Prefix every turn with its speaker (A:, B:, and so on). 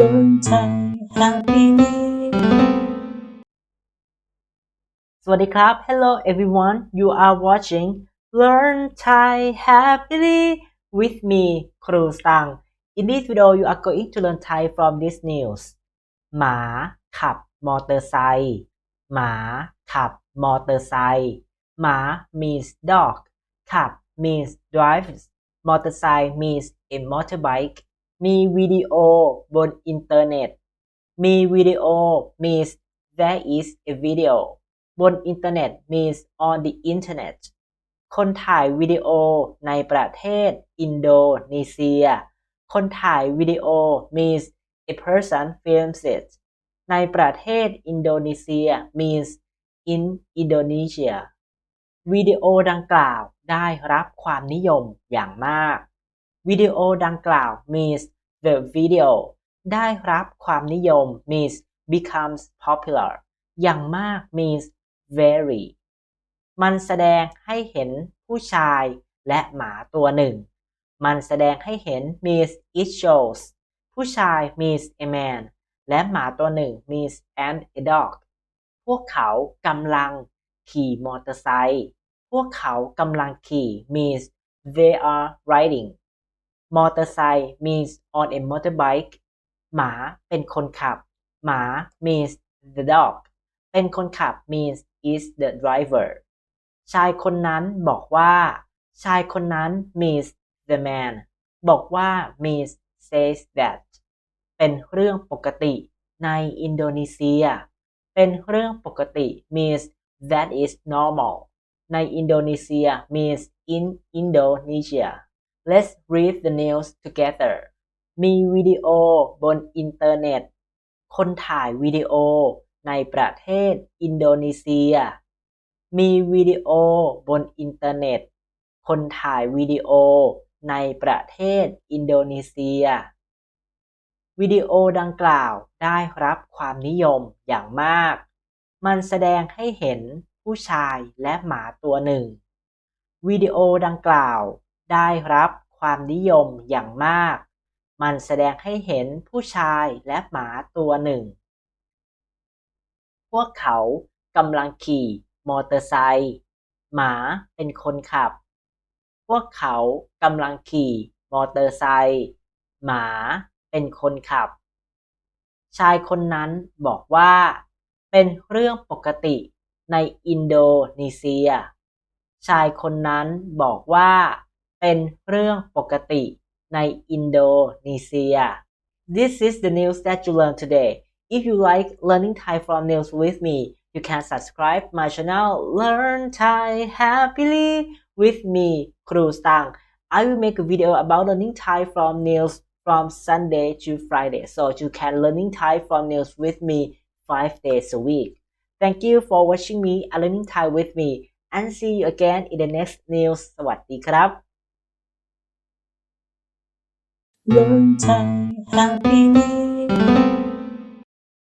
A: Learn Thai happily สวัสดีครับ Hello everyone you are watching Learn Thai happily with me ครูสตัง In this video you are going to learn Thai from this news หมาขับมอเตอร์ไซค์หมาขับมอเตอร์ไซค์หมา means dog ขับ means drives มอเตอร์ไซค์ means a motorbike มีวิดีโอบนอินเทอร์เน็ต มีวิดีโอ means there is a video บนอินเทอร์เน็ต means on the internet คนถ่ายวิดีโอในประเทศอินโดนีเซีย คนถ่ายวิดีโอ means a person films it ในประเทศอินโดนีเซีย means in Indonesia วิดีโอดังกล่าวได้รับความนิยมอย่างมาก วิดีโอดังกล่าว means the video ได้รับความนิยม means becomes popular อย่างมาก means very มันแสดงให้เห็นผู้ชายและหมาตัวหนึ่ง มันแสดงให้เห็น means it shows ผู้ชาย means a man และหมาตัวหนึ่ง means and a dog พวกเขากำลังขี่มอเตอร์ไซค์ พวกเขากำลังขี่ means they are riding มอเตอร์ไซค์ means on a motorbike หมาเป็นคนขับ หมา means the dog เป็นคนขับ means is the driver ชายคนนั้นบอกว่า ชายคนนั้น means the man บอกว่า means says that เป็นเรื่องปกติในอินโดนีเซีย เป็นเรื่องปกติ means that is normal ในอินโดนีเซีย means in Indonesia Let's read the news together มีวิดีโอบนอินเทอร์เน็ต คนถ่ายวิดีโอในประเทศอินโดนีเซีย มีวิดีโอบนอินเทอร์เน็ต คนถ่ายวิดีโอในประเทศอินโดนีเซีย วิดีโอดังกล่าวได้รับความนิยมอย่างมาก มันแสดงให้เห็นผู้ชายและหมาตัวหนึ่ง วิดีโอดังกล่าว ได้รับความนิยมอย่างมาก มันแสดงให้เห็นผู้ชายและหมาตัวหนึ่ง พวกเขากำลังขี่มอเตอร์ไซค์หมาเป็นคนขับ พวกเขากำลังขี่มอเตอร์ไซค์หมาเป็นคนขับ ชายคนนั้นบอกว่า เป็นเรื่องปกติในอินโดนีเซีย ชายคนนั้นบอกว่า เป็นเรื่องปกติในอินโดนีเซีย This is the news that you learned today. If you like learning Thai from news with me, you can subscribe my channel Learn Thai Happily with me, ครูสัง I will make a video about learning Thai from news from Sunday to Friday, so you can learning Thai from news with me five days a week. Thank you for watching me and learning Thai with me, and see you again in the next news. สวัสดีครับ
B: Learn Thai happily